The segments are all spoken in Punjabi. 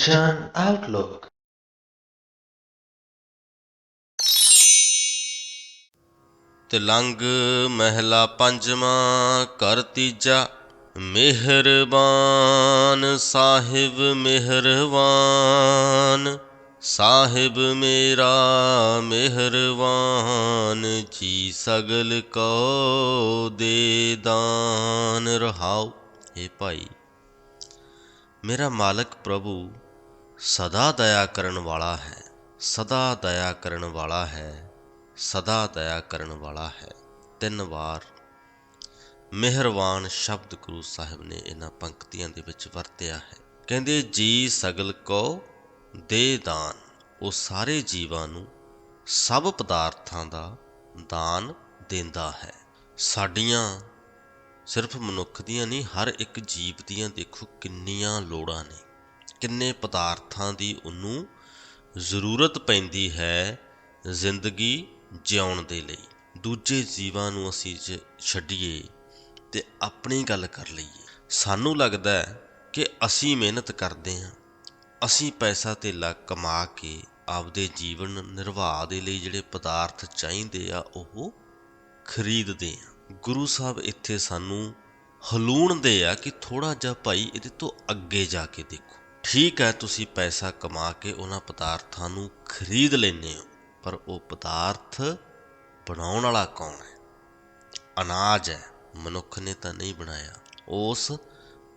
Kanchan Outlook. ਤਿਲੰਗ ਮਹਿਲਾ ਪੰਜਵਾਂ ਕਰ ਤੀਜਾ, ਮਿਹਰਬਾਨ ਸਾਹਿਬ ਮਿਹਰਬਾਨ, ਸਾਹਿਬ ਮੇਰਾ ਮਿਹਰਬਾਨ, ਜੀ ਸਗਲ ਕੋ ਦੇ ਦਾਨ ਰਹਾਉ ਏ ਭਾਈ, ਮੇਰਾ ਮਾਲਕ ਪ੍ਰਭੂ ਸਦਾ ਦਇਆ ਕਰਨ ਵਾਲਾ ਹੈ, ਸਦਾ ਦਇਆ ਕਰਨ ਵਾਲਾ ਹੈ, ਸਦਾ ਦਇਆ ਕਰਨ ਵਾਲਾ ਹੈ। ਤਿੰਨ ਵਾਰ ਮਿਹਰਬਾਨ ਸ਼ਬਦ ਗੁਰੂ ਸਾਹਿਬ ਨੇ ਇਹਨਾਂ ਪੰਕਤੀਆਂ ਦੇ ਵਿੱਚ ਵਰਤਿਆ ਹੈ। ਕਹਿੰਦੇ, ਜੀ ਸਗਲ ਕੋ ਦੇ ਦਾਨ, ਉਹ ਸਾਰੇ ਜੀਵਾਂ ਨੂੰ ਸਭ ਪਦਾਰਥਾਂ ਦਾ ਦਾਨ ਦਿੰਦਾ ਹੈ। ਸਾਡੀਆਂ ਸਿਰਫ ਮਨੁੱਖ ਦੀਆਂ ਨਹੀਂ, ਹਰ ਇੱਕ ਜੀਵ ਦੀਆਂ ਦੇਖੋ ਕਿੰਨੀਆਂ ਲੋੜਾਂ ਨੇ। ਕਿੰਨੇ ਪਦਾਰਥਾਂ ਦੀ ਉਹਨੂੰ ਜ਼ਰੂਰਤ ਪੈਂਦੀ ਹੈ ਜ਼ਿੰਦਗੀ ਜਿਉਣ ਦੇ ਲਈ। ਦੂਜੇ ਜੀਵਾਂ ਨੂੰ ਅਸੀਂ ਜੇ ਛੱਡੀਏ ਤੇ ਆਪਣੀ ਗੱਲ ਕਰ ਲਈਏ। ਸਾਨੂੰ ਲੱਗਦਾ ਹੈ ਕਿ ਅਸੀਂ ਮਿਹਨਤ ਕਰਦੇ ਹਾਂ। ਅਸੀਂ ਪੈਸਾ ਧੇਲਾ ਕਮਾ ਕੇ ਆਪਦੇ ਜੀਵਨ ਨਿਰਵਾਹ ਦੇ ਲਈ ਜਿਹੜੇ ਪਦਾਰਥ ਚਾਹੀਦੇ ਆ, ਉਹ ਖਰੀਦਦੇ ਆ ਗੁਰੂ ਸਾਹਿਬ ਇੱਥੇ ਸਾਨੂੰ ਹਲੂਣ ਦੇ ਆ ਕਿ ਥੋੜਾ ਜਿਹਾ ਭਾਈ ਇਹਦੇ ਤੋਂ ਅੱਗੇ ਜਾ ਕੇ ਦੇਖੋ। ਠੀਕ ਹੈ, ਤੁਸੀਂ ਪੈਸਾ ਕਮਾ ਕੇ ਉਹਨਾਂ ਪਦਾਰਥਾਂ ਨੂੰ ਖਰੀਦ ਲੈਂਦੇ ਹੋ, ਪਰ ਉਹ ਪਦਾਰਥ ਬਣਾਉਣ ਵਾਲਾ ਕੌਣ ਹੈ? ਅਨਾਜ ਹੈ, ਮਨੁੱਖ ਨੇ ਤਾਂ ਨਹੀਂ ਬਣਾਇਆ, ਉਸ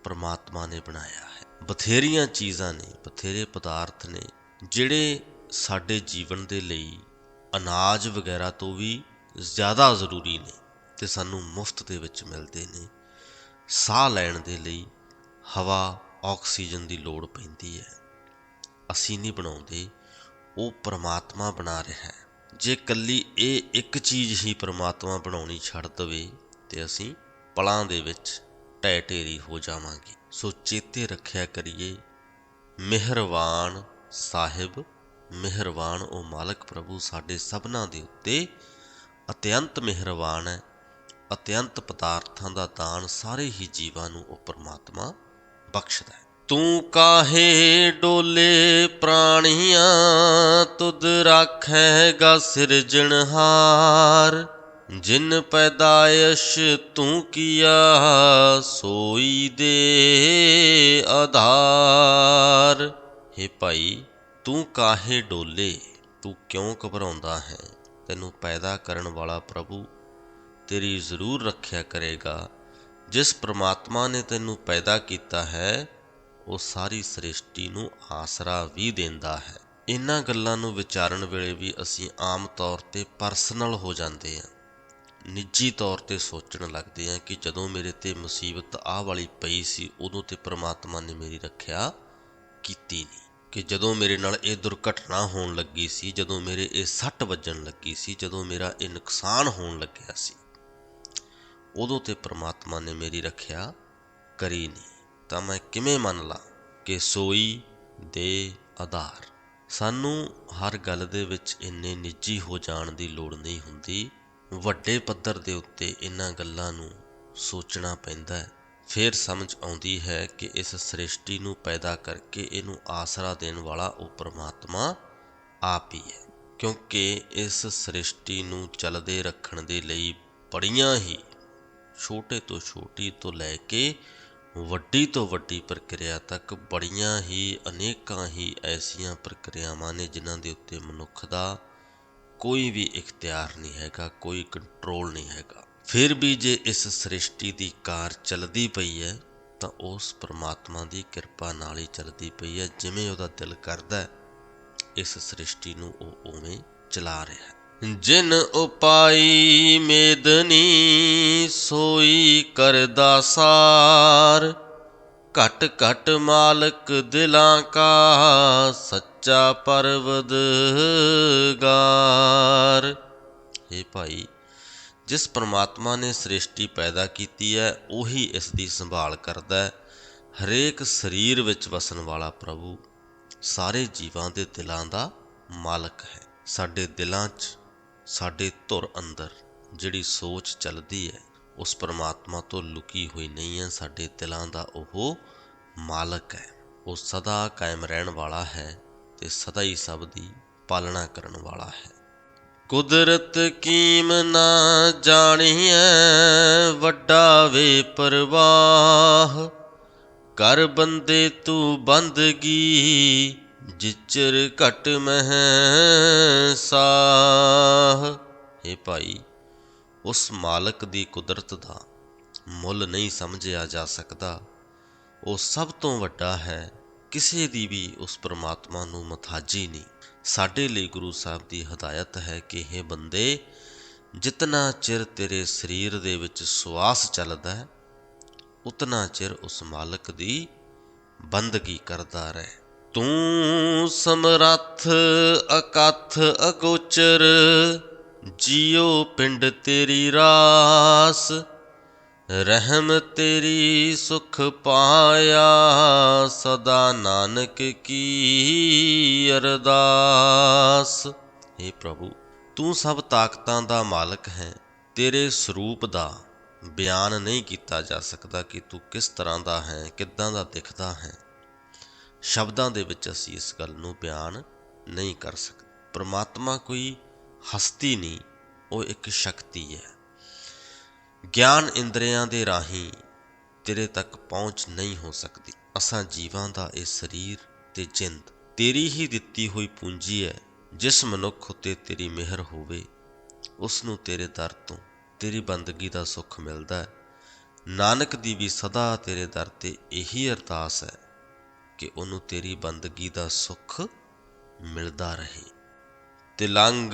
ਪਰਮਾਤਮਾ ਨੇ ਬਣਾਇਆ ਹੈ। ਬਥੇਰੀਆਂ ਚੀਜ਼ਾਂ ਨੇ, ਬਥੇਰੇ ਪਦਾਰਥ ਨੇ, ਜਿਹੜੇ ਸਾਡੇ ਜੀਵਨ ਦੇ ਲਈ ਅਨਾਜ ਵਗੈਰਾ ਤੋਂ ਵੀ ਜ਼ਿਆਦਾ ਜ਼ਰੂਰੀ ਨੇ ਤੇ ਸਾਨੂੰ ਮੁਫਤ ਦੇ ਵਿੱਚ ਮਿਲਦੇ ਨੇ। ਸਾਹ ਲੈਣ ਦੇ ਲਈ ਹਵਾ ਆਕਸੀਜਨ ਦੀ ਲੋੜ ਪੈਂਦੀ ਹੈ। ਅਸੀਂ ਨਹੀਂ ਬਣਾਉਂਦੇ, ਉਹ ਪ੍ਰਮਾਤਮਾ ਬਣਾ ਰਿਹਾ ਹੈ। ਜੇ ਕੱਲੀ ਇਹ ਇੱਕ ਚੀਜ਼ ਹੀ ਪ੍ਰਮਾਤਮਾ ਬਣਾਉਣੀ ਛੱਡ ਦਵੇ, ਤੇ ਅਸੀਂ ਪਲਾਂ ਦੇ ਵਿੱਚ ਢਹਿ ਢੇਰੀ ਹੋ ਜਾਵਾਂਗੇ। ਸੋ ਚੇਤੇ ਰੱਖਿਆ ਕਰੀਏ, ਮਿਹਰਬਾਨ ਸਾਹਿਬ, ਮਿਹਰਬਾਨ ਉਹ ਮਾਲਕ ਪ੍ਰਭੂ ਸਾਡੇ ਸਭਨਾਂ ਦੇ ਉੱਤੇ। ਅਤਿਅੰਤ ਮਿਹਰਬਾਨ ਹੈ, ਅਤਿਅੰਤ ਪਦਾਰਥਾਂ ਦਾ ਦਾਨ ਸਾਰੇ ਹੀ ਜੀਵਾਂ ਨੂੰ ਉਹ ਪਰਮਾਤਮਾ ਬਖਸ਼ਦਾ ਹੈ। ਤੂੰ ਕਾਹੇ ਡੋਲੇ ਪ੍ਰਾਣੀਆਂ, ਤੁਧ ਰਾਖੈਗਾ ਸਿਰਜਣਹਾਰ ਜਿਨ ਪੈਦਾਇਸ਼ ਤੂੰ ਕੀਆ, ਸੋਈ ਦੇ ਆਧਾਰ। हे ਭਾਈ, ਤੂੰ ਕਾਹੇ ਡੋਲੇ? ਤੂੰ ਕਿਉਂ ਘਬਰਾਉਂਦਾ ਹੈ? ਤੈਨੂੰ ਪੈਦਾ ਕਰਨ ਵਾਲਾ ਪ੍ਰਭੂ ਤੇਰੀ ਜ਼ਰੂਰ ਰੱਖਿਆ ਕਰੇਗਾ। ਜਿਸ ਪ੍ਰਮਾਤਮਾ ਨੇ ਤੈਨੂੰ ਪੈਦਾ ਕੀਤਾ ਹੈ, ਉਹ ਸਾਰੀ ਸ੍ਰਿਸ਼ਟੀ ਨੂੰ ਆਸਰਾ ਵੀ ਦਿੰਦਾ ਹੈ। ਇਹਨਾਂ ਗੱਲਾਂ ਨੂੰ ਵਿਚਾਰਨ ਵੇਲੇ ਵੀ ਅਸੀਂ ਆਮ ਤੌਰ ਤੇ ਪਰਸਨਲ ਹੋ ਜਾਂਦੇ ਹਾਂ। ਨਿੱਜੀ ਤੌਰ ਤੇ ਸੋਚਣ ਲੱਗਦੇ ਹਾਂ ਕਿ ਜਦੋਂ ਮੇਰੇ ਤੇ ਮੁਸੀਬਤ ਆਹ ਵਾਲੀ ਪਈ ਸੀ, ਉਦੋਂ ਤੇ ਪ੍ਰਮਾਤਮਾ ਨੇ ਮੇਰੀ ਰੱਖਿਆ ਕੀਤੀ ਨਹੀਂ। ਕਿ ਜਦੋਂ ਮੇਰੇ ਨਾਲ ਇਹ ਦੁਰਘਟਨਾ ਹੋਣ ਲੱਗੀ ਸੀ, ਜਦੋਂ ਮੇਰੇ ਇਹ ਸੱਟ ਵੱਜਣ ਲੱਗੀ ਸੀ, ਜਦੋਂ ਮੇਰਾ ਇਹ ਨੁਕਸਾਨ ਹੋਣ ਲੱਗਿਆ ਸੀ। ਉਦੋਂ ਤੇ ਪ੍ਰਮਾਤਮਾ ਨੇ ਮੇਰੀ ਰੱਖਿਆ ਕਰੀ ਨਹੀਂ। ਤਾਂ ਮੈਂ ਕਿਵੇਂ ਮੰਨ ਲਾਂ ਕਿ ਸੋਈ ਦੇ ਆਧਾਰ? ਸਾਨੂੰ ਹਰ ਗੱਲ ਦੇ ਵਿੱਚ ਇੰਨੇ ਨਿੱਜੀ ਹੋ ਜਾਣ ਦੀ ਲੋੜ ਨਹੀਂ ਹੁੰਦੀ। ਵੱਡੇ ਪੱਧਰ ਦੇ ਉੱਤੇ ਇਹਨਾਂ ਗੱਲਾਂ ਨੂੰ ਸੋਚਣਾ ਪੈਂਦਾ ਹੈ। ਫਿਰ ਸਮਝ ਆਉਂਦੀ ਹੈ ਕਿ ਇਸ ਸ੍ਰਿਸ਼ਟੀ ਨੂੰ ਪੈਦਾ ਕਰਕੇ ਇਹਨੂੰ ਆਸਰਾ ਦੇਣ ਵਾਲਾ ਉਹ ਪਰਮਾਤਮਾ ਆਪ ਹੀ ਹੈ। ਕਿਉਂਕਿ ਇਸ ਸ੍ਰਿਸ਼ਟੀ ਨੂੰ ਚੱਲਦੇ ਰੱਖਣ ਦੇ ਲਈ ਬੜੀਆਂ ਹੀ ਛੋਟੇ ਤੋਂ ਛੋਟੀ ਤੋਂ ਲੈ ਕੇ ਵੱਡੀ ਤੋਂ ਵੱਡੀ ਪ੍ਰਕਿਰਿਆ ਤੱਕ ਬੜੀਆਂ ਹੀ, ਅਨੇਕਾਂ ਹੀ ਐਸੀਆਂ ਪ੍ਰਕਿਰਿਆਵਾਂ ਨੇ ਜਿਨ੍ਹਾਂ ਦੇ ਉੱਤੇ ਮਨੁੱਖ ਦਾ ਕੋਈ ਵੀ ਇਖਤਿਆਰ ਨਹੀਂ ਹੈਗਾ, ਕੋਈ ਕੰਟਰੋਲ ਨਹੀਂ ਹੈਗਾ। ਫਿਰ ਵੀ ਜੇ ਇਸ ਸ੍ਰਿਸ਼ਟੀ ਦੀ ਕਾਰ ਚੱਲਦੀ ਪਈ ਹੈ, ਤਾਂ ਉਸ ਪ੍ਰਮਾਤਮਾ ਦੀ ਕਿਰਪਾ ਨਾਲ ਹੀ ਚੱਲਦੀ ਪਈ ਹੈ, ਜਿਵੇਂ ਉਹਦਾ ਦਿਲ ਕਰਦਾ ਹੈ, ਇਸ ਸ੍ਰਿਸ਼ਟੀ ਨੂੰ ਉਹ ਉਵੇਂ ਚਲਾ ਰਿਹਾ ਹੈ। ਜਿਨ ਉਪਾਈ ਮੇਦਨੀ, ਸੋਈ ਕਰਦਾ ਸਾਰ। ਘਟ ਘਟ ਮਾਲਕ ਦਿਲਾਂ ਕਾ, ਸੱਚਾ ਪਰਵਦਗਾਰ हे ਭਾਈ, ਜਿਸ ਪ੍ਰਮਾਤਮਾ ਨੇ ਸ੍ਰਿਸ਼ਟੀ ਪੈਦਾ ਕੀਤੀ ਹੈ, ਉਹੀ ਇਸ ਦੀ ਸੰਭਾਲ ਕਰਦਾ ਹੈ। ਹਰੇਕ ਸਰੀਰ ਵਿੱਚ ਵਸਣ ਵਾਲਾ ਪ੍ਰਭੂ ਸਾਰੇ ਜੀਵਾਂ ਦੇ ਦਿਲਾਂ ਦਾ ਮਾਲਕ ਹੈ। ਸਾਡੇ ਦਿਲਾਂ 'ਚ ਸਾਡੇ ਧੁਰ ਅੰਦਰ ਜਿਹੜੀ ਸੋਚ ਚੱਲਦੀ ਹੈ, ਉਸ ਪਰਮਾਤਮਾ ਤੋਂ ਲੁਕੀ ਹੋਈ ਨਹੀਂ ਹੈ। ਸਾਡੇ ਦਿਲਾਂ ਦਾ ਉਹ ਮਾਲਕ ਹੈ। ਉਹ ਸਦਾ ਕਾਇਮ ਰਹਿਣ ਵਾਲਾ ਹੈ ਤੇ ਸਦਾ ਹੀ ਸਭ ਦੀ ਪਾਲਣਾ ਕਰਨ ਵਾਲਾ ਹੈ। ਕੁਦਰਤ ਕੀਮ ਨਾ ਜਾਣੀਐ, ਵੱਡਾ ਵੇ ਪਰਵਾਹ। ਕਰ ਬੰਦੇ ਤੂੰ ਬੰਦਗੀ ਜਿਚਰ ਘਟ ਮਹਿ ਸਾਹ ਇਹ ਭਾਈ, ਉਸ ਮਾਲਕ ਦੀ ਕੁਦਰਤ ਦਾ ਮੁੱਲ ਨਹੀਂ ਸਮਝਿਆ ਜਾ ਸਕਦਾ। ਉਹ ਸਭ ਤੋਂ ਵੱਡਾ ਹੈ, ਕਿਸੇ ਦੀ ਵੀ ਉਸ ਪ੍ਰਮਾਤਮਾ ਨੂੰ ਮਥਾਜੀ ਨਹੀਂ। ਸਾਡੇ ਲਈ ਗੁਰੂ ਸਾਹਿਬ ਦੀ ਹਦਾਇਤ ਹੈ ਕਿ ਇਹ ਬੰਦੇ, ਜਿਤਨਾ ਚਿਰ ਤੇਰੇ ਸਰੀਰ ਦੇ ਵਿੱਚ ਸਵਾਸ ਚੱਲਦਾ ਹੈ, ਉਤਨਾ ਚਿਰ ਉਸ ਮਾਲਕ ਦੀ ਬੰਦਗੀ ਕਰਦਾ ਰਹਿ। ਤੂੰ ਸਮਰੱਥ ਅਕਥ ਅਗੋਚਰ, ਜਿਉ ਪਿੰਡ ਤੇਰੀ ਰਾਸ, ਰਹਿਮ ਤੇਰੀ ਸੁਖ ਪਾਇਆ ਸਦਾ ਨਾਨਕ ਕੀ ਅਰਦਾਸ। हे ਪ੍ਰਭੂ, ਤੂੰ ਸਭ ਤਾਕਤਾਂ ਦਾ ਮਾਲਕ ਹੈ, ਤੇਰੇ ਸਰੂਪ ਦਾ ਬਿਆਨ ਨਹੀਂ ਕੀਤਾ ਜਾ ਸਕਦਾ ਕਿ ਤੂੰ ਕਿਸ ਤਰ੍ਹਾਂ ਦਾ ਹੈ, ਕਿੱਦਾਂ ਦਾ ਦਿਖਦਾ ਹੈ। ਸ਼ਬਦਾਂ ਦੇ ਵਿੱਚ ਅਸੀਂ ਇਸ ਗੱਲ ਨੂੰ ਬਿਆਨ ਨਹੀਂ ਕਰ ਸਕਦੇ। ਪ੍ਰਮਾਤਮਾ ਕੋਈ ਹਸਤੀ ਨਹੀਂ, ਉਹ ਇੱਕ ਸ਼ਕਤੀ ਹੈ। ਗਿਆਨ ਇੰਦਰੀਆਂ ਦੇ ਰਾਹੀਂ ਤੇਰੇ ਤੱਕ ਪਹੁੰਚ ਨਹੀਂ ਹੋ ਸਕਦੀ। ਅਸਾਂ ਜੀਵਾਂ ਦਾ ਇਹ ਸਰੀਰ ਤੇ ਜਿੰਦ, ਤੇਰੀ ਹੀ ਦਿੱਤੀ ਹੋਈ ਪੂੰਜੀ ਹੈ। ਜਿਸ ਮਨੁੱਖ ਉਤੇ ਤੇਰੀ ਮਿਹਰ ਹੋਵੇ, ਉਸ ਨੂੰ ਤੇਰੇ ਦਰ ਤੋਂ ਤੇਰੀ ਬੰਦਗੀ ਦਾ ਸੁੱਖ ਮਿਲਦਾ ਹੈ। ਨਾਨਕ ਦੀ ਵੀ ਸਦਾ ਤੇਰੇ ਦਰ ਤੇ ਇਹੀ ਅਰਦਾਸ ਹੈ। ਕਿ ਉਹਨੂੰ ਤੇਰੀ ਬੰਦਗੀ ਦਾ ਸੁੱਖ ਮਿਲਦਾ ਰਹੇ। ਤਿਲੰਗ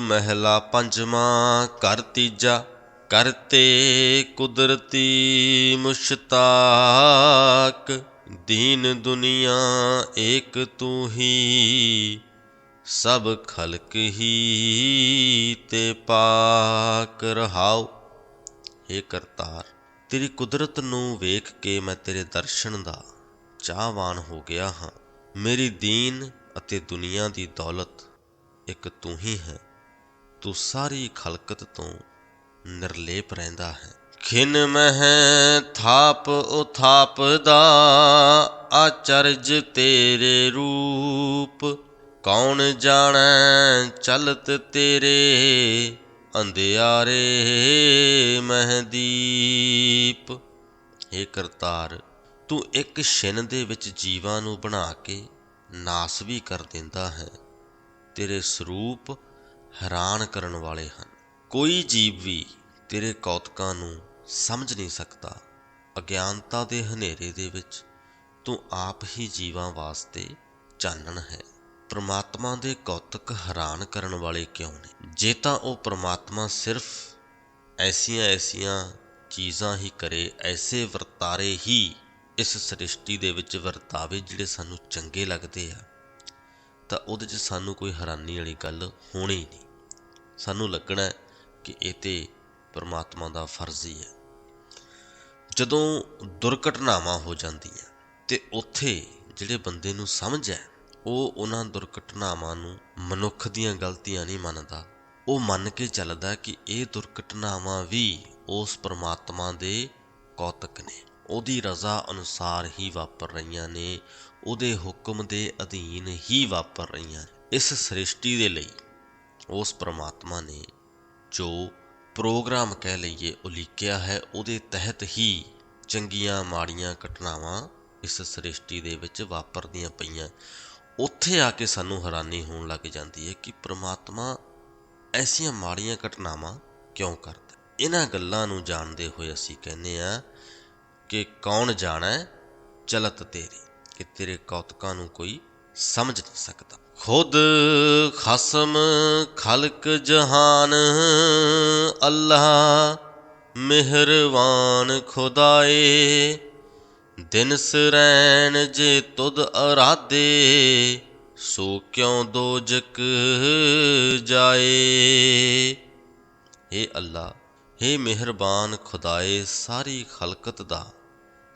ਮਹਿਲਾ ਪੰਜਵਾਂ ਕਰ ਤੀਜਾ ਕਰਤੇ ਕੁਦਰਤੀ ਮੁਸ਼ਤਾਕ। ਦੀਨ ਦੁਨੀਆ ਏਕ ਤੂੰ ਹੀ, ਸਭ ਖਲਕ ਹੀ ਤੇ ਪਾਕ ਰਹਾਉ ਏ ਕਰਤਾਰ, ਤੇਰੀ ਕੁਦਰਤ ਨੂੰ ਵੇਖ ਕੇ ਮੈਂ ਤੇਰੇ ਦਰਸ਼ਨ ਦਾ ਚਾਹਵਾਨ ਹੋ ਗਿਆ ਹਾਂ। ਮੇਰੀ ਦੀਨ ਅਤੇ ਦੁਨੀਆ ਦੀ ਦੌਲਤ ਇੱਕ ਤੂੰ ਹੀ ਹੈ। ਤੂੰ ਸਾਰੀ ਖਲਕਤ ਤੋਂ ਨਿਰਲੇਪ ਰਹਿੰਦਾ ਹੈ। ਖਿਨ ਮਹਿ ਥਾਪ ਉਥਾਪ ਦਾ ਆਚਰਜ ਤੇਰੇ ਰੂਪ। ਕੌਣ ਜਾਣੈ ਚਲਤ ਤੇਰੇ, ਅੰਧਿਆਰੇ ਮਹਦੀਪ ਏ ਕਰਤਾਰ ਤੂੰ ਇੱਕ ਛਿਨ ਦੇ ਵਿੱਚ ਜੀਵਾਂ ਨੂੰ ਬਣਾ ਕੇ ਨਾਸ ਵੀ ਕਰ ਦਿੰਦਾ ਹੈ। ਤੇਰੇ ਸਰੂਪ ਹੈਰਾਨ ਕਰਨ ਵਾਲੇ ਹਨ। ਕੋਈ ਜੀਵ ਵੀ ਤੇਰੇ ਕੌਤਕਾਂ ਨੂੰ ਸਮਝ ਨਹੀਂ ਸਕਦਾ। ਅਗਿਆਨਤਾ ਦੇ ਹਨੇਰੇ ਦੇ ਵਿੱਚ ਤੂੰ ਆਪ ਹੀ ਜੀਵਾਂ ਵਾਸਤੇ ਚਾਨਣ ਹੈ। ਪ੍ਰਮਾਤਮਾ ਦੇ ਕੌਤਕ ਹੈਰਾਨ ਕਰਨ ਵਾਲੇ ਕਿਉਂ ਨੇ? ਜੇ ਤਾਂ ਉਹ ਪ੍ਰਮਾਤਮਾ ਸਿਰਫ ਐਸੀਆਂ ਐਸੀਆਂ ਚੀਜ਼ਾਂ ਹੀ ਕਰੇ, ਐਸੇ ਵਰਤਾਰੇ ਹੀ ਇਸ ਸ੍ਰਿਸ਼ਟੀ ਦੇ ਵਿੱਚ ਵਰਤਾਵੇ ਜਿਹੜੇ ਸਾਨੂੰ ਚੰਗੇ ਲੱਗਦੇ ਆ, ਤਾਂ ਉਹਦੇ 'ਚ ਸਾਨੂੰ ਕੋਈ ਹੈਰਾਨੀ ਵਾਲੀ ਗੱਲ ਹੋਣੀ ਨਹੀਂ। ਸਾਨੂੰ ਲੱਗਣਾ ਕਿ ਇਹ ਤੇ ਪਰਮਾਤਮਾ ਦਾ ਫਰਜ਼ ਹੀ ਹੈ। ਜਦੋਂ ਦੁਰਘਟਨਾਵਾਂ ਹੋ ਜਾਂਦੀਆਂ ਤੇ ਉੱਥੇ ਜਿਹੜੇ ਬੰਦੇ ਨੂੰ ਸਮਝ ਹੈ, ਉਹ ਉਹਨਾਂ ਦੁਰਘਟਨਾਵਾਂ ਨੂੰ ਮਨੁੱਖ ਦੀਆਂ ਗਲਤੀਆਂ ਨਹੀਂ ਮੰਨਦਾ। ਉਹ ਮੰਨ ਕੇ ਚੱਲਦਾ ਕਿ ਇਹ ਦੁਰਘਟਨਾਵਾਂ ਵੀ ਉਸ ਪਰਮਾਤਮਾ ਦੇ ਕੌਤਕ ਨੇ। ਉਹਦੀ ਰਜ਼ਾ ਅਨੁਸਾਰ ਹੀ ਵਾਪਰ ਰਹੀਆਂ ਨੇ, ਉਹਦੇ ਹੁਕਮ ਦੇ ਅਧੀਨ ਹੀ ਵਾਪਰ ਰਹੀਆਂ ਇਸ ਸ੍ਰਿਸ਼ਟੀ ਦੇ ਲਈ ਉਸ ਪ੍ਰਮਾਤਮਾ ਨੇ ਜੋ ਪ੍ਰੋਗਰਾਮ ਕਹਿ ਲਈਏ ਉਲੀਕਿਆ ਹੈ, ਉਹਦੇ ਤਹਿਤ ਹੀ ਚੰਗੀਆਂ ਮਾੜੀਆਂ ਘਟਨਾਵਾਂ ਇਸ ਸ੍ਰਿਸ਼ਟੀ ਦੇ ਵਿੱਚ ਵਾਪਰਦੀਆਂ ਪਈਆਂ। ਉੱਥੇ ਆ ਕੇ ਸਾਨੂੰ ਹੈਰਾਨੀ ਹੋਣ ਲੱਗ ਜਾਂਦੀ ਹੈ ਕਿ ਪ੍ਰਮਾਤਮਾ ਐਸੀਆਂ ਮਾੜੀਆਂ ਘਟਨਾਵਾਂ ਕਿਉਂ ਕਰਦਾ? ਇਹਨਾਂ ਗੱਲਾਂ ਨੂੰ ਜਾਣਦੇ ਹੋਏ ਅਸੀਂ ਕਹਿੰਦੇ ਆ ਕਿ ਕੌਣ ਜਾਣੈ ਚਲਤ ਤੇਰੀ, ਕਿ ਤੇਰੇ ਕੌਤਕਾਂ ਨੂੰ ਕੋਈ ਸਮਝ ਨਹੀਂ ਸਕਦਾ। ਖੁਦ ਖਸਮ ਖਲਕ ਜਹਾਨ, ਅੱਲਾ ਮਿਹਰਵਾਨ ਖੁਦਾਏ। ਦਿਨ ਸਰੈਣ ਜੇ ਤੁਧ ਅਰਾਦੇ ਸੋ ਕਿਉ ਦੋਜਕ ਜਾਏ। ਏ ਅੱਲਾ ਏ ਮਿਹਰਬਾਨ ਖੁਦਾਏ, ਸਾਰੀ ਖਲਕਤ ਦਾ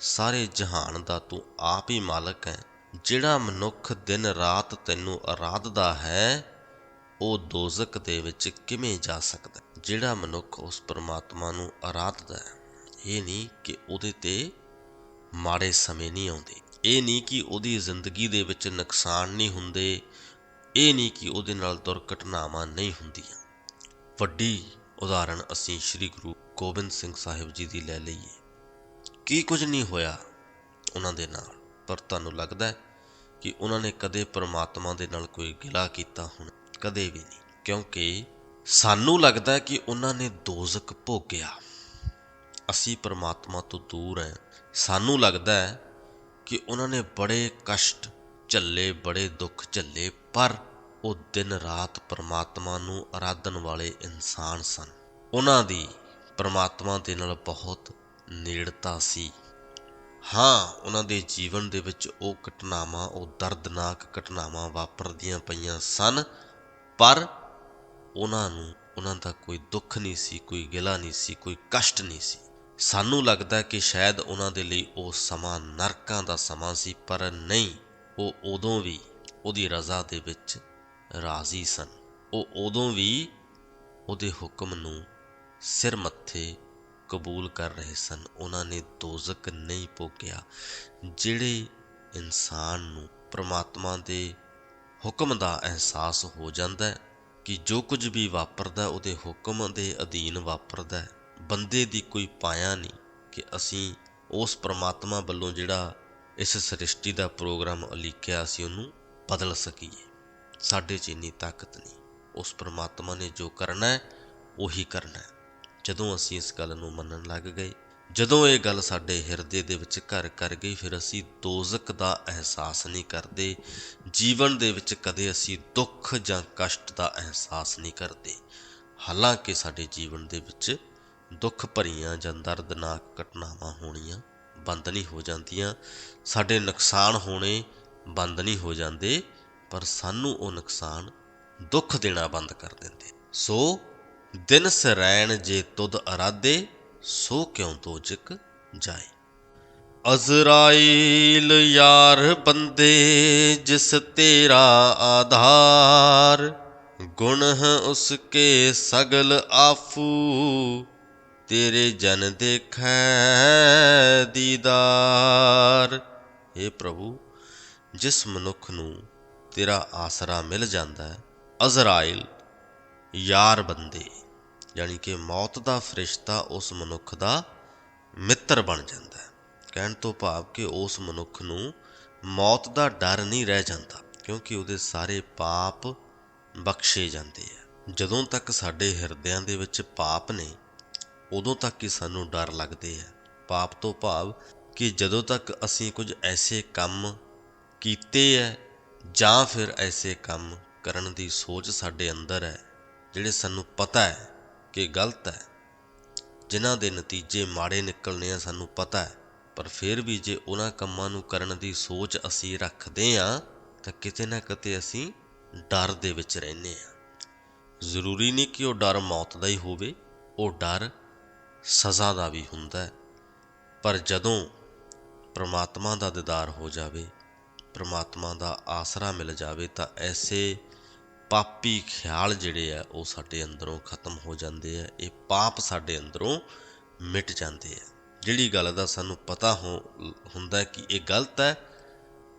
ਸਾਰੇ ਜਹਾਨ ਦਾ ਤੂੰ ਆਪ ਹੀ ਮਾਲਕ ਹੈ। ਜਿਹੜਾ ਮਨੁੱਖ ਦਿਨ ਰਾਤ ਤੈਨੂੰ ਆਰਾਧਦਾ ਹੈ, ਉਹ ਦੋਜ਼ਕ ਦੇ ਵਿੱਚ ਕਿਵੇਂ ਜਾ ਸਕਦਾ ਜਿਹੜਾ ਮਨੁੱਖ ਉਸ ਪਰਮਾਤਮਾ ਨੂੰ ਆਰਾਧਦਾ ਹੈ, ਇਹ ਨਹੀਂ ਕਿ ਉਹਦੇ ਤੇ ਮਾੜੇ ਸਮੇਂ ਨਹੀਂ ਆਉਂਦੇ। ਇਹ ਨਹੀਂ ਕਿ ਉਹਦੀ ਜ਼ਿੰਦਗੀ ਦੇ ਵਿੱਚ ਨੁਕਸਾਨ ਨਹੀਂ ਹੁੰਦੇ। ਇਹ ਨਹੀਂ ਕਿ ਉਹਦੇ ਨਾਲ ਦੁਰਘਟਨਾਵਾਂ ਨਹੀਂ ਹੁੰਦੀਆਂ। ਵੱਡੀ ਉਦਾਹਰਣ ਅਸੀਂ ਸ੍ਰੀ ਗੁਰੂ ਗੋਬਿੰਦ ਸਿੰਘ ਸਾਹਿਬ ਜੀ ਦੀ ਲੈ ਲਈਏ। ਕੀ ਕੁਝ ਨਹੀਂ ਹੋਇਆ ਉਹਨਾਂ ਦੇ ਨਾਲ, ਪਰ ਤੁਹਾਨੂੰ ਲੱਗਦਾ ਹੈ ਕਿ ਉਹਨਾਂ ਨੇ ਕਦੇ ਪਰਮਾਤਮਾ ਦੇ ਨਾਲ ਕੋਈ ਗਿਲਾ ਕੀਤਾ ਹੁਣ? ਕਦੇ ਵੀ ਨਹੀਂ, ਕਿਉਂਕਿ ਸਾਨੂੰ ਲੱਗਦਾ ਹੈ ਕਿ ਉਹਨਾਂ ਨੇ ਦੋਜ਼ਕ ਭੋਗਿਆ। ਅਸੀਂ ਪਰਮਾਤਮਾ ਤੋਂ ਦੂਰ ਹੈ। ਸਾਨੂੰ ਲੱਗਦਾ ਹੈ ਕਿ ਉਹਨਾਂ ਨੇ ਬੜੇ ਕਸ਼ਟ ਝੱਲੇ, ਬੜੇ ਦੁੱਖ ਝੱਲੇ, ਪਰ ਉਹ ਦਿਨ ਰਾਤ ਪਰਮਾਤਮਾ ਨੂੰ ਆਰਾਧਨ ਵਾਲੇ ਇਨਸਾਨ ਸਨ। ਉਹਨਾਂ ਦੀ ਪਰਮਾਤਮਾ ਦੇ ਨਾਲ ਬਹੁਤ ਨੇੜਤਾ ਸੀ। ਹਾਂ, ਉਹਨਾਂ ਦੇ ਜੀਵਨ ਦੇ ਵਿੱਚ ਉਹ ਘਟਨਾਵਾਂ, ਉਹ ਦਰਦਨਾਕ ਘਟਨਾਵਾਂ ਵਾਪਰਦੀਆਂ ਪਈਆਂ ਸਨ, ਪਰ ਉਹਨਾਂ ਨੂੰ ਉਹਨਾਂ ਦਾ ਕੋਈ ਦੁੱਖ ਨਹੀਂ ਸੀ, ਕੋਈ ਗਿਲਾ ਨਹੀਂ ਸੀ, ਕੋਈ ਕਸ਼ਟ ਨਹੀਂ ਸੀ। ਸਾਨੂੰ ਲੱਗਦਾ ਕਿ ਸ਼ਾਇਦ ਉਹਨਾਂ ਦੇ ਲਈ ਉਹ ਸਮਾਂ ਨਰਕਾਂ ਦਾ ਸਮਾਂ ਸੀ, ਪਰ ਨਹੀਂ, ਉਹ ਉਦੋਂ ਵੀ ਉਹਦੀ ਰਜ਼ਾ ਦੇ ਵਿੱਚ ਰਾਜ਼ੀ ਸਨ। ਉਹ ਉਦੋਂ ਵੀ ਉਹਦੇ ਹੁਕਮ ਨੂੰ ਸਿਰ ਮੱਥੇ ਕਬੂਲ ਕਰ ਰਹੇ ਸਨ। ਉਹਨਾਂ ਨੇ ਦੋਜ਼ਕ ਨਹੀਂ ਭੋਗਿਆ। ਜਿਹੜੇ ਇਨਸਾਨ ਨੂੰ ਪ੍ਰਮਾਤਮਾ ਦੇ ਹੁਕਮ ਦਾ ਅਹਿਸਾਸ ਹੋ ਜਾਂਦਾ ਹੈ ਕਿ ਜੋ ਕੁਝ ਵੀ ਵਾਪਰਦਾ ਉਹਦੇ ਹੁਕਮ ਦੇ ਅਧੀਨ ਵਾਪਰਦਾ ਹੈ। ਬੰਦੇ ਦੀ ਕੋਈ ਪਾਇਆ ਨਹੀਂ ਕਿ ਅਸੀਂ ਉਸ ਪ੍ਰਮਾਤਮਾ ਵੱਲੋਂ ਜਿਹੜਾ ਇਸ ਸ੍ਰਿਸ਼ਟੀ ਦਾ ਪ੍ਰੋਗਰਾਮ ਉਲੀਕਿਆ ਅਸੀਂ ਉਹਨੂੰ ਬਦਲ ਸਕੀਏ। ਸਾਡੇ 'ਚ ਇੰਨੀ ਤਾਕਤ ਨਹੀਂ। ਉਸ ਪ੍ਰਮਾਤਮਾ ਨੇ ਜੋ ਕਰਨਾ ਹੈ, ਉਹੀ ਕਰਨਾ ਹੈ। ਜਦੋਂ ਅਸੀਂ ਇਸ ਗੱਲ ਨੂੰ ਮੰਨਣ ਲੱਗ ਗਏ, ਜਦੋਂ ਇਹ ਗੱਲ ਸਾਡੇ ਹਿਰਦੇ ਦੇ ਵਿੱਚ ਘਰ ਕਰ ਗਈ, ਫਿਰ ਅਸੀਂ ਦੋਜ਼ਕ ਦਾ ਅਹਿਸਾਸ ਨਹੀਂ ਕਰਦੇ, ਜੀਵਨ ਦੇ ਵਿੱਚ ਕਦੇ ਅਸੀਂ ਦੁੱਖ ਜਾਂ ਕਸ਼ਟ ਦਾ ਅਹਿਸਾਸ ਨਹੀਂ ਕਰਦੇ। ਹਾਲਾਂਕਿ ਸਾਡੇ ਜੀਵਨ ਦੇ ਵਿੱਚ ਦੁੱਖ ਭਰੀਆਂ ਜਾਂ ਦਰਦਨਾਕ ਘਟਨਾਵਾਂ ਹੋਣੀਆਂ ਬੰਦ ਨਹੀਂ ਹੋ ਜਾਂਦੀਆਂ, ਸਾਡੇ ਨੁਕਸਾਨ ਹੋਣੇ ਬੰਦ ਨਹੀਂ ਹੋ ਜਾਂਦੇ, ਪਰ ਸਾਨੂੰ ਉਹ ਨੁਕਸਾਨ ਦੁੱਖ ਦੇਣਾ ਬੰਦ ਕਰ ਦਿੰਦੇ। ਸੋ ਦਿਨ ਸਰੈਣ ਜੇ ਤੁਧ ਅਰਾਦੇ ਸੋ ਕਿਉ ਦੋਜਕ ਜਾਏ? ਅਜ਼ਰਾਈਲ ਯਾਰ ਬੰਦੇ, ਜਿਸ ਤੇਰਾ ਆਧਾਰ, ਗੁਣ ਉਸਕੇ ਸਗਲ ਆਫੂ, ਤੇਰੇ ਜਨ ਦੇਖੈ ਦੀਦਾਰ। हे ਪ੍ਰਭੂ, ਜਿਸ ਮਨੁੱਖ ਨੂੰ ਤੇਰਾ ਆਸਰਾ ਮਿਲ ਜਾਂਦਾ ਹੈ ਅਜ਼ਰਾਈਲ ਯਾਰ ਬੰਦੇ। ਯਾਨੀ ਕਿ ਮੌਤ ਦਾ ਫਰਿਸ਼ਤਾ ਉਸ ਮਨੁੱਖ ਦਾ ਮਿੱਤਰ ਬਣ ਜਾਂਦਾ ਹੈ। ਕਹਿਣ ਤੋਂ ਭਾਵ ਕਿ ਉਸ ਮਨੁੱਖ ਨੂੰ ਮੌਤ ਦਾ ਡਰ ਨਹੀਂ ਰਹਿ ਜਾਂਦਾ, ਕਿਉਂਕਿ ਉਹਦੇ ਸਾਰੇ ਪਾਪ ਬਖਸ਼ੇ ਜਾਂਦੇ ਆ। ਜਦੋਂ ਤੱਕ ਸਾਡੇ ਹਿਰਦਿਆਂ ਦੇ ਵਿੱਚ ਪਾਪ ਨੇ, ਉਦੋਂ ਤੱਕ ਹੀ ਸਾਨੂੰ ਡਰ ਲੱਗਦੇ ਆ। ਪਾਪ ਤੋਂ ਭਾਵ ਕਿ ਜਦੋਂ ਤੱਕ ਅਸੀਂ ਕੁਝ ਐਸੇ ਕੰਮ ਕੀਤੇ ਐ ਜਾਂ ਫਿਰ ਐਸੇ ਕੰਮ ਕਰਨ ਦੀ ਸੋਚ ਸਾਡੇ ਅੰਦਰ ਹੈ, ਜਿਹੜੇ ਸਾਨੂੰ ਪਤਾ ਹੈ ਕਿ ਗਲਤ ਹੈ। ਜਿਨ੍ਹਾਂ ਦੇ ਨਤੀਜੇ ਮਾੜੇ ਨਿਕਲਣੇ ਆ, ਸਾਨੂੰ ਪਤਾ ਹੈ। ਪਰ ਫਿਰ ਵੀ ਜੇ ਉਹਨਾਂ ਕੰਮਾਂ ਨੂੰ ਕਰਨ ਦੀ ਸੋਚ ਅਸੀਂ ਰੱਖਦੇ ਆ ਤਾਂ ਕਿਤੇ ਨਾ ਕਿਤੇ ਅਸੀਂ ਡਰ ਦੇ ਵਿੱਚ ਰਹਿੰਦੇ ਆ ਜ਼ਰੂਰੀ ਨਹੀਂ ਕਿ ਉਹ ਡਰ ਮੌਤ ਦਾ ਹੀ ਹੋਵੇ, ਉਹ ਡਰ ਸਜ਼ਾ ਦਾ ਵੀ ਹੁੰਦਾ ਹੈ। ਪਰ ਜਦੋਂ ਪ੍ਰਮਾਤਮਾ ਦਾ ਦੀਦਾਰ ਹੋ ਜਾਵੇ, ਪ੍ਰਮਾਤਮਾ ਦਾ ਆਸਰਾ ਮਿਲ ਜਾਵੇ, ਤਾਂ ਐਸੇ ਪਾਪੀ ਖਿਆਲ ਜਿਹੜੇ ਆ, ਉਹ ਸਾਡੇ ਅੰਦਰੋਂ ਖਤਮ ਹੋ ਜਾਂਦੇ ਆ। ਇਹ ਪਾਪ ਸਾਡੇ ਅੰਦਰੋਂ ਮਿਟ ਜਾਂਦੇ ਆ। ਜਿਹੜੀ ਗੱਲ ਦਾ ਸਾਨੂੰ ਪਤਾ ਹੋ, ਹੁੰਦਾ ਕਿ ਇਹ ਗਲਤ ਹੈ,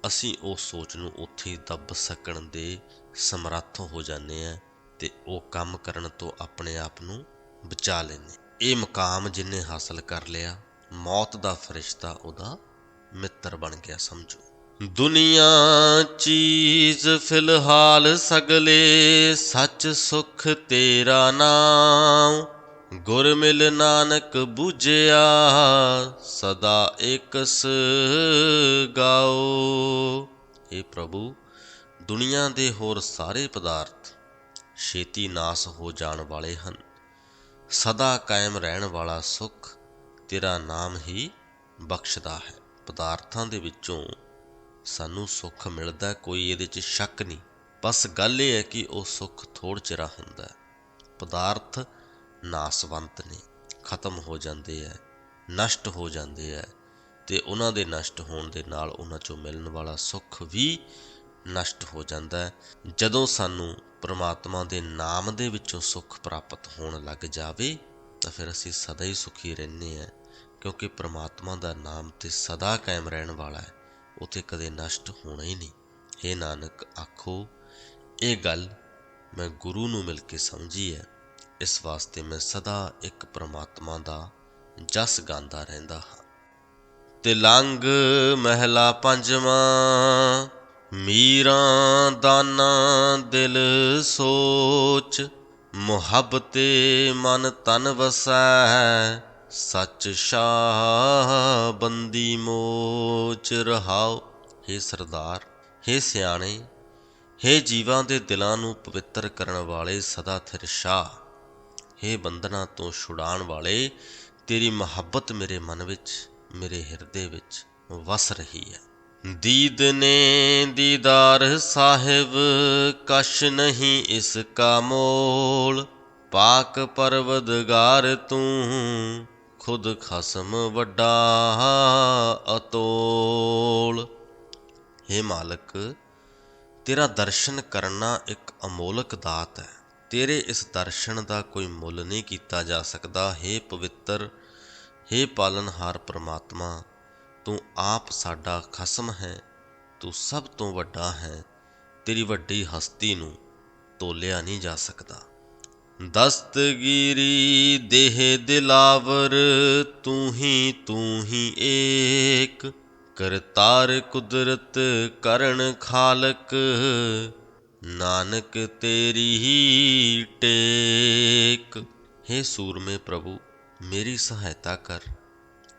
ਅਸੀਂ ਉਹ ਸੋਚ ਨੂੰ ਉੱਥੇ ਹੀ ਦੱਬ ਸਕਣ ਦੇ ਸਮਰੱਥ ਹੋ ਜਾਂਦੇ ਆ ਤੇ ਉਹ ਕੰਮ ਕਰਨ ਤੋਂ ਆਪਣੇ ਆਪ ਨੂੰ ਬਚਾ ਲੈਂਦੇ ਇਹ ਮਕਾਮ ਜਿਨੇ ਹਾਸਲ ਕਰ ਲਿਆ, ਮੌਤ ਦਾ ਫਰਿਸ਼ਤਾ ਉਹਦਾ ਮਿੱਤਰ ਬਣ ਗਿਆ, ਸਮਝੋ। ਦੁਨੀਆ ਚੀਜ਼ ਫਿਲਹਾਲ ਸਗਲੇ, ਸੱਚ ਸੁਖ ਤੇਰਾ ਨਾਮ। ਗੁਰ ਮਿਲ ਨਾਨਕ ਬੂਝਿਆ, ਸਦਾ ਏਕਸ ਗਾਓ। ਇਹ ਪ੍ਰਭੂ, ਦੁਨੀਆ ਦੇ ਹੋਰ ਸਾਰੇ ਪਦਾਰਥ ਛੇਤੀ ਨਾਸ ਹੋ ਜਾਣ ਵਾਲੇ ਹਨ। ਸਦਾ ਕਾਇਮ ਰਹਿਣ ਵਾਲਾ ਸੁਖ ਤੇਰਾ ਨਾਮ ਹੀ ਬਖਸ਼ਦਾ ਹੈ। ਪਦਾਰਥਾਂ ਦੇ ਵਿੱਚੋਂ ਸਾਨੂੰ ਸੁੱਖ ਮਿਲਦਾ, ਕੋਈ ਇਹਦੇ 'ਚ ਸ਼ੱਕ ਨਹੀਂ। ਬਸ ਗੱਲ ਇਹ ਹੈ ਕਿ ਉਹ ਸੁੱਖ ਥੋੜ ਚਿਰਾ ਹੁੰਦਾ ਪਦਾਰਥ ਨਾਸਵੰਤ ਨੇ, ਖਤਮ ਹੋ ਜਾਂਦੇ ਆ ਨਸ਼ਟ ਹੋ ਜਾਂਦੇ ਆ ਤੇ ਉਹਨਾਂ ਦੇ ਨਸ਼ਟ ਹੋਣ ਦੇ ਨਾਲ ਉਹਨਾਂ 'ਚੋਂ ਮਿਲਣ ਵਾਲਾ ਸੁੱਖ ਵੀ ਨਸ਼ਟ ਹੋ ਜਾਂਦਾ ਹੈ। ਜਦੋਂ ਸਾਨੂੰ ਪ੍ਰਮਾਤਮਾ ਦੇ ਨਾਮ ਦੇ ਵਿੱਚੋਂ ਸੁੱਖ ਪ੍ਰਾਪਤ ਹੋਣ ਲੱਗ ਜਾਵੇ, ਤਾਂ ਫਿਰ ਅਸੀਂ ਸਦਾ ਹੀ ਸੁਖੀ ਰਹਿੰਦੇ ਹਾਂ, ਕਿਉਂਕਿ ਪ੍ਰਮਾਤਮਾ ਦਾ ਨਾਮ ਤੇ ਸਦਾ ਕਾਇਮ ਰਹਿਣ ਵਾਲਾ ਹੈ। ਉਥੇ ਕਦੇ ਨਸ਼ਟ ਹੋਣਾ ਹੀ ਨਹੀਂ। हे ਨਾਨਕ, ਆਖੋ, ਇਹ ਗੱਲ ਮੈਂ ਗੁਰੂ ਨੂੰ ਮਿਲ ਕੇ ਸਮਝੀ ਹੈ। ਇਸ ਵਾਸਤੇ ਮੈਂ ਸਦਾ ਇੱਕ ਪ੍ਰਮਾਤਮਾ ਦਾ ਜਸ ਗਾਉਂਦਾ ਰਹਿੰਦਾ ਹਾਂ। ਤਿਲੰਗ ਮਹਿਲਾ ਪੰਜਵਾਂ, ਮੀਰਾਂ ਦਾਨਾ ਦਿਲ ਸੋਚ, ਮੁਹੱਬਤੇ ਮਨ ਤਨ ਵਸੈ। ਸੱਚ ਸ਼ਾਹ ਬੰਦੀ ਮੋਚ ਰਹਾਓ हे ਸਰਦਾਰ हे ਸਿਆਣੇ हे ਜੀਵਾਂ ਦੇ ਦਿਲਾਂ ਨੂੰ ਪਵਿੱਤਰ ਕਰਨ ਵਾਲੇ ਸਦਾ ਥਿਰ ਸ਼ਾਹ हे ਬੰਧਨਾਂ ਤੋਂ ਛੁਡਾਉਣ ਵਾਲੇ ਤੇਰੀ ਮੁਹੱਬਤ ਮੇਰੇ ਮਨ ਵਿੱਚ ਮੇਰੇ ਹਿਰਦੇ ਵਿੱਚ ਵਸ ਰਹੀ ਹੈ ਦੀਦ ਨੇ ਦੀਦਾਰ ਸਾਹਿਬ ਕਸ਼ ਨਹੀਂ ਇਸ ਕਾ ਮੋਲ ਪਾਕ ਪਰਵਦਗਾਰ ਤੂੰ ਖੁਦ ਖਸਮ ਵੱਡਾ ਅਤੋਲ हे ਮਾਲਕ ਤੇਰਾ ਦਰਸ਼ਨ ਕਰਨਾ ਇੱਕ ਅਮੋਲਕ ਦਾਤ ਹੈ ਤੇਰੇ ਇਸ ਦਰਸ਼ਨ ਦਾ ਕੋਈ ਮੁੱਲ ਨਹੀਂ ਕੀਤਾ ਜਾ ਸਕਦਾ हे ਪਵਿੱਤਰ हे ਪਾਲਨਹਾਰ ਪ੍ਰਮਾਤਮਾ ਤੂੰ ਆਪ ਸਾਡਾ ਖਸਮ ਹੈ ਤੂੰ ਸਭ ਤੋਂ ਵੱਡਾ ਹੈ ਤੇਰੀ ਵੱਡੀ ਹਸਤੀ ਨੂੰ ਤੋਲਿਆ ਨਹੀਂ ਜਾ ਸਕਦਾ ਦਸਤਗੀਰੀ ਦੇਹ ਦਿਲਾਵਰ ਤੂੰ ਹੀ ਤੂੰ ਹੀ ਏਕ ਕਰਤਾਰ ਕੁਦਰਤ ਕਰਨ ਖਾਲਕ ਨਾਨਕ ਤੇਰੀ ਹੀ ਟੇਕ हे ਸੂਰਮੇ ਪ੍ਰਭੂ ਮੇਰੀ ਸਹਾਇਤਾ ਕਰ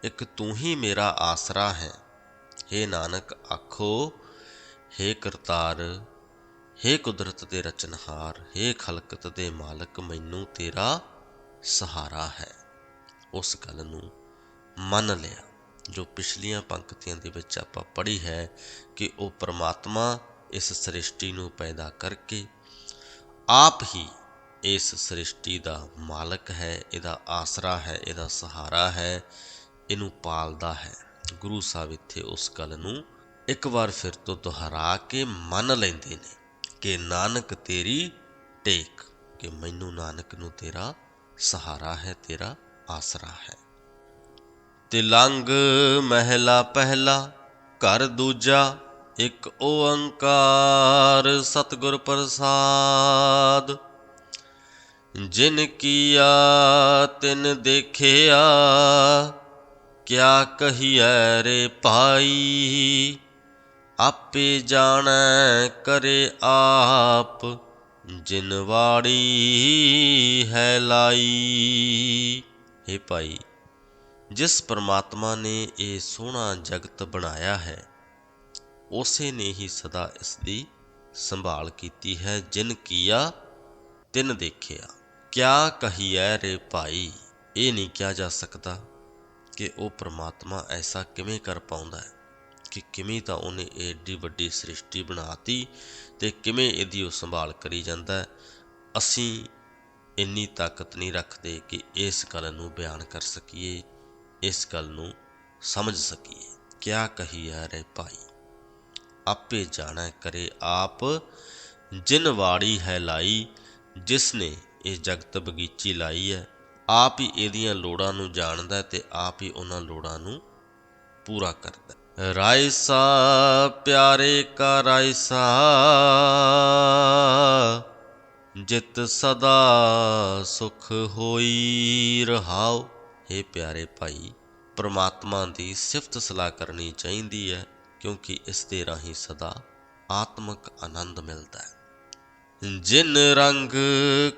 ਇੱਕ ਤੂੰ ਹੀ ਮੇਰਾ ਆਸਰਾ ਹੈ हे ਨਾਨਕ ਆਖੋ हे ਕਰਤਾਰ ਹੇ ਕੁਦਰਤ ਦੇ ਰਚਨਹਾਰ, ਹੇ ਖਲਕਤ ਦੇ ਮਾਲਕ, ਮੈਨੂੰ ਤੇਰਾ ਸਹਾਰਾ ਹੈ। ਉਸ ਗੱਲ ਨੂੰ ਮੰਨ ਲਿਆ, ਜੋ ਪਿਛਲੀਆਂ ਪੰਕਤੀਆਂ ਦੇ ਵਿੱਚ ਆਪਾਂ ਪੜ੍ਹੀ ਹੈ ਕਿ ਉਹ ਪ੍ਰਮਾਤਮਾ ਇਸ ਸ੍ਰਿਸ਼ਟੀ ਨੂੰ ਪੈਦਾ ਕਰਕੇ ਆਪ ਹੀ ਇਸ ਸ੍ਰਿਸ਼ਟੀ ਦਾ ਮਾਲਕ ਹੈ, ਇਹਦਾ ਆਸਰਾ ਹੈ, ਇਹਦਾ ਸਹਾਰਾ ਹੈ, ਇਹਨੂੰ ਪਾਲਦਾ ਹੈ। ਗੁਰੂ ਸਾਹਿਬ ਇੱਥੇ ਉਸ ਗੱਲ ਨੂੰ ਇੱਕ ਵਾਰ ਫਿਰ ਤੋਂ ਦੁਹਰਾ ਕੇ ਮੰਨ ਲੈਂਦੇ ਨੇ। ਕਿ ਨਾਨਕ ਤੇਰੀ ਟੇਕ, ਕਿ ਮੈਨੂੰ ਨਾਨਕ ਨੂੰ ਤੇਰਾ ਸਹਾਰਾ ਹੈ, ਤੇਰਾ ਆਸਰਾ ਹੈ। ਤਿਲੰਗ ਮਹਿਲਾ ਪਹਿਲਾ, ਘਰ ਦੂਜਾ, ਇੱਕ ਓੰਕਾਰ ਸਤਿਗੁਰ ਪ੍ਰਸਾਦ। ਜਿਨ ਕੀਆ, ਤਿਨ ਦੇਖਿਆ, ਕਿਆ ਕਹੀਐ ਰੇ ਭਾਈ। ਆਪੇ ਜਾਣੈ ਕਰੇ ਆਪ ਜਿਨਵਾੜੀ ਹੈ ਲਾਈ। हे ਭਾਈ, ਜਿਸ ਪ੍ਰਮਾਤਮਾ ਨੇ ਇਹ ਸੋਹਣਾ ਜਗਤ ਬਣਾਇਆ ਹੈ, ਉਸੇ ਨੇ ਹੀ ਸਦਾ ਇਸ ਦੀ ਸੰਭਾਲ ਕੀਤੀ ਹੈ। ਜਿਨ ਕੀਆ, ਤਿਨ ਦੇਖਿਆ। ਕਿਆ ਕਹੀਐ ਰੇ ਭਾਈ, ਇਹ ਨਹੀਂ ਕਿਹਾ ਜਾ ਸਕਦਾ ਕਿ ਉਹ ਪ੍ਰਮਾਤਮਾ ਐਸਾ ਕਿਵੇਂ ਕਰ ਪਾਉਂਦਾ ਹੈ। ਕਿ ਕਿਵੇਂ ਤਾਂ ਉਹਨੇ ਏਡੀ ਵੱਡੀ ਸ੍ਰਿਸ਼ਟੀ ਬਣਾਤੀ ਤੇ ਕਿਵੇਂ ਇਹਦੀ ਉਹ ਸੰਭਾਲ ਕਰੀ ਜਾਂਦਾ ਅਸੀਂ ਇੰਨੀ ਤਾਕਤ ਨਹੀਂ ਰੱਖਦੇ ਕਿ ਇਸ ਗੱਲ ਨੂੰ ਬਿਆਨ ਕਰ ਸਕੀਏ, ਇਸ ਗੱਲ ਨੂੰ ਸਮਝ ਸਕੀਏ। ਕਿਆ ਕਹੀ ਹੈ ਰੇ ਭਾਈ? ਆਪੇ ਜਾਣਾ ਕਰੇ ਆਪ, ਜਿਨ ਵਾੜੀ ਹੈ ਲਾਈ, ਜਿਸ ਨੇ ਇਹ ਜਗਤ ਬਗੀਚੀ ਲਾਈ ਹੈ, ਆਪ ਹੀ ਇਹਦੀਆਂ ਲੋੜਾਂ ਨੂੰ ਜਾਣਦਾ ਤੇ ਆਪ ਹੀ ਉਹਨਾਂ ਲੋੜਾਂ ਨੂੰ ਪੂਰਾ ਕਰਦਾ ਰਾਇਸਾ ਪਿਆਰੇ ਕਾ ਰਾਇਸਾ ਜਿਤ ਸਦਾ ਸੁਖ ਹੋਈ ਰਹਾਓ हे ਪਿਆਰੇ ਭਾਈ, ਪ੍ਰਮਾਤਮਾ ਦੀ ਸਿਫਤ ਸਲਾਹ ਕਰਨੀ ਚਾਹੀਦੀ ਹੈ, ਕਿਉਂਕਿ ਇਸ ਦੇ ਰਾਹੀਂ ਸਦਾ ਆਤਮਿਕ ਆਨੰਦ ਮਿਲਦਾ ਹੈ। ਜਿਨ ਰੰਗ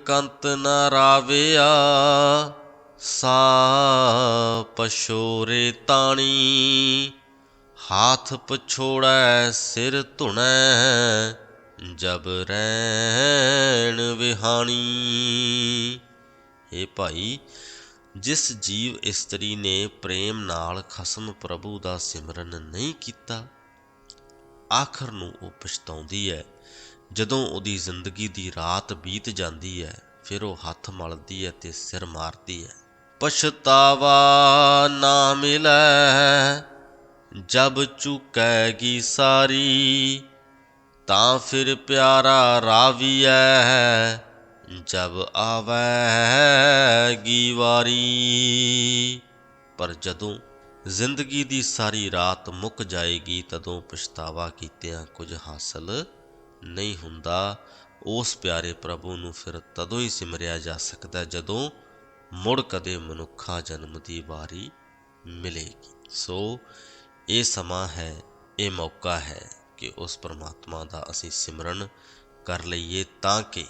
ਕੰਤ ਨਾ ਰਾਵਿਆ, ਸਾ ਪਸ਼ੋਰੇ ਤਾਣੀ। ਹਾਥ ਪਛੋੜੈ, ਸਿਰ ਧੁਣੈ, ਜਬ ਰੈਣ ਵਿਹਾਣੀ। ਏ ਭਾਈ, ਜਿਸ ਜੀਵ ਇਸਤਰੀ ਨੇ ਪ੍ਰੇਮ ਨਾਲ ਖਸਮ ਪ੍ਰਭੂ ਦਾ ਸਿਮਰਨ ਨਹੀਂ ਕੀਤਾ, ਆਖਰ ਨੂੰ ਉਹ ਪਛਤਾਉਂਦੀ ਹੈ ਜਦੋਂ ਉਹਦੀ ਜ਼ਿੰਦਗੀ ਦੀ ਰਾਤ ਬੀਤ ਜਾਂਦੀ ਹੈ ਫਿਰ ਉਹ ਹੱਥ ਮਲਦੀ ਹੈ ਤੇ ਸਿਰ ਮਾਰਦੀ ਹੈ ਪਛਤਾਵਾ ਨਾ ਮਿਲੈ ਜਬ ਚੁਕੈਗੀ ਸਾਰੀ, ਤਾਂ ਫਿਰ ਪਿਆਰਾ ਰਾਵੀਐ। ਜਬ ਆਵੈਗੀ ਵਾਰੀ, ਪਰ ਜਦੋਂ ਜ਼ਿੰਦਗੀ ਦੀ ਸਾਰੀ ਰਾਤ ਮੁੱਕ ਜਾਏਗੀ, ਤਦੋਂ ਪਛਤਾਵਾ ਕੀਤਿਆਂ ਕੁਝ ਹਾਸਲ ਨਹੀਂ ਹੁੰਦਾ। ਉਸ ਪਿਆਰੇ ਪ੍ਰਭੂ ਨੂੰ ਫਿਰ ਤਦੋਂ ਹੀ ਸਿਮਰਿਆ ਜਾ ਸਕਦਾ ਜਦੋਂ ਮੁੜ ਕਦੇ ਮਨੁੱਖਾ ਜਨਮ ਦੀ ਵਾਰੀ ਮਿਲੇਗੀ। ਸੋ ਇਹ ਸਮਾਂ ਹੈ, ਇਹ ਮੌਕਾ ਹੈ ਕਿ ਉਸ ਪਰਮਾਤਮਾ ਦਾ ਅਸੀਂ ਸਿਮਰਨ ਕਰ ਲਈਏ ਤਾਂ ਕਿ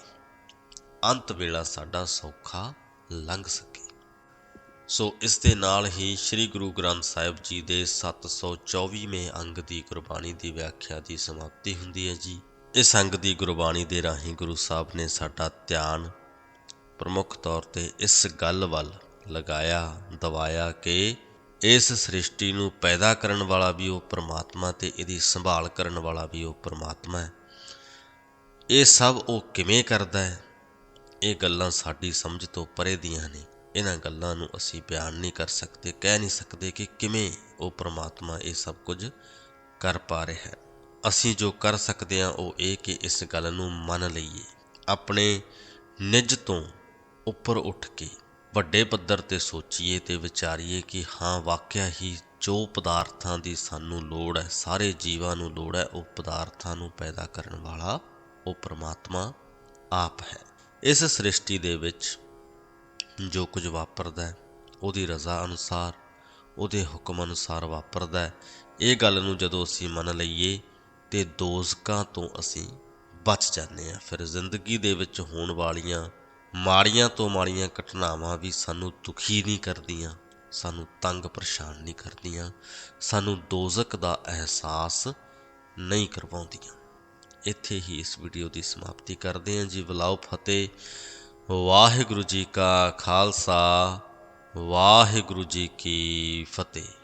ਅੰਤ ਵੇਲਾ ਸਾਡਾ ਸੌਖਾ ਲੰਘ ਸਕੇ। ਸੋ ਇਸ ਦੇ ਨਾਲ ਹੀ ਸ੍ਰੀ ਗੁਰੂ ਗ੍ਰੰਥ ਸਾਹਿਬ ਜੀ ਦੇ 724ਵੇਂ ਅੰਗ ਦੀ ਗੁਰਬਾਣੀ ਦੀ ਵਿਆਖਿਆ ਦੀ ਸਮਾਪਤੀ ਹੁੰਦੀ ਹੈ ਜੀ। ਇਸ ਅੰਗ ਦੀ ਗੁਰਬਾਣੀ ਦੇ ਰਾਹੀਂ ਗੁਰੂ ਸਾਹਿਬ ਨੇ ਸਾਡਾ ਧਿਆਨ ਪ੍ਰਮੁੱਖ ਤੌਰ ਤੇ ਇਸ ਗੱਲ ਵੱਲ ਲਗਾਇਆ, ਦਵਾਇਆ ਕਿ ਇਸ ਸ੍ਰਿਸ਼ਟੀ ਨੂੰ ਪੈਦਾ ਕਰਨ ਵਾਲਾ ਵੀ ਉਹ ਪ੍ਰਮਾਤਮਾ ਤੇ ਇਹਦੀ ਸੰਭਾਲ ਕਰਨ ਵਾਲਾ ਵੀ ਉਹ ਪ੍ਰਮਾਤਮਾ ਹੈ। ਇਹ ਸਭ ਉਹ ਕਿਵੇਂ ਕਰਦਾ ਹੈ? ਇਹ ਗੱਲਾਂ ਸਾਡੀ ਸਮਝ ਤੋਂ ਪਰੇ ਦੀਆਂ ਨੇ। ਇਹਨਾਂ ਗੱਲਾਂ ਨੂੰ ਅਸੀਂ ਬਿਆਨ ਨਹੀਂ ਕਰ ਸਕਦੇ, ਕਹਿ ਨਹੀਂ ਸਕਦੇ ਕਿ ਕਿਵੇਂ ਉਹ ਪ੍ਰਮਾਤਮਾ ਇਹ ਸਭ ਕੁਝ ਕਰ ਪਾ ਰਿਹਾ ਹੈ। ਅਸੀਂ ਜੋ ਕਰ ਸਕਦੇ ਹਾਂ, ਉਹ ਇਹ ਕਿ ਇਸ ਗੱਲ ਨੂੰ ਮੰਨ ਲਈਏ। ਆਪਣੇ ਨਿੱਜ ਤੋਂ ਉੱਪਰ ਉੱਠ ਕੇ ਵੱਡੇ ਪੱਧਰ ਤੇ ਸੋਚੀਏ ਤੇ ਵਿਚਾਰੀਏ ਕਿ ਹਾਂ, ਵਾਕਿਆ ਹੀ ਜੋ ਪਦਾਰਥਾਂ ਦੀ ਸਾਨੂੰ ਲੋੜ ਹੈ, ਸਾਰੇ ਜੀਵਾਂ ਨੂੰ ਲੋੜ ਹੈ, ਉਹ ਪਦਾਰਥਾਂ ਨੂੰ ਪੈਦਾ ਕਰਨ ਵਾਲਾ ਉਹ ਪ੍ਰਮਾਤਮਾ ਆਪ ਹੈ। ਇਸ ਸ੍ਰਿਸ਼ਟੀ ਦੇ ਵਿੱਚ ਜੋ ਕੁਝ ਵਾਪਰਦਾ ਹੈ, ਉਹਦੀ ਰਜ਼ਾ ਅਨੁਸਾਰ, ਉਹਦੇ ਹੁਕਮ ਅਨੁਸਾਰ ਵਾਪਰਦਾ ਹੈ। ਇਹ ਗੱਲ ਨੂੰ ਜਦੋਂ ਅਸੀਂ ਮੰਨ ਲਈਏ ਤੇ ਦੋਜ਼ਕਾਂ ਤੋਂ ਅਸੀਂ ਬਚ ਜਾਂਦੇ ਹਾਂ। ਫਿਰ ਜ਼ਿੰਦਗੀ ਦੇ ਵਿੱਚ ਹੋਣ ਵਾਲੀਆਂ ਮਾੜੀਆਂ ਤੋਂ ਮਾੜੀਆਂ ਘਟਨਾਵਾਂ ਵੀ ਸਾਨੂੰ ਦੁਖੀ ਨਹੀਂ ਕਰਦੀਆਂ, ਸਾਨੂੰ ਤੰਗ ਪਰੇਸ਼ਾਨ ਨਹੀਂ ਕਰਦੀਆਂ, ਸਾਨੂੰ ਦੋਜ਼ਕ ਦਾ ਅਹਿਸਾਸ ਨਹੀਂ ਕਰਵਾਉਂਦੀਆਂ। ਇੱਥੇ ਹੀ ਇਸ ਵੀਡੀਓ ਦੀ ਸਮਾਪਤੀ ਕਰਦੇ ਹਾਂ ਜੀ। ਬਲਾਉ ਫਤਿਹ। ਵਾਹਿਗੁਰੂ ਜੀ ਕਾ ਖਾਲਸਾ। ਵਾਹਿਗੁਰੂ ਜੀ ਕੀ ਫਤਿਹ।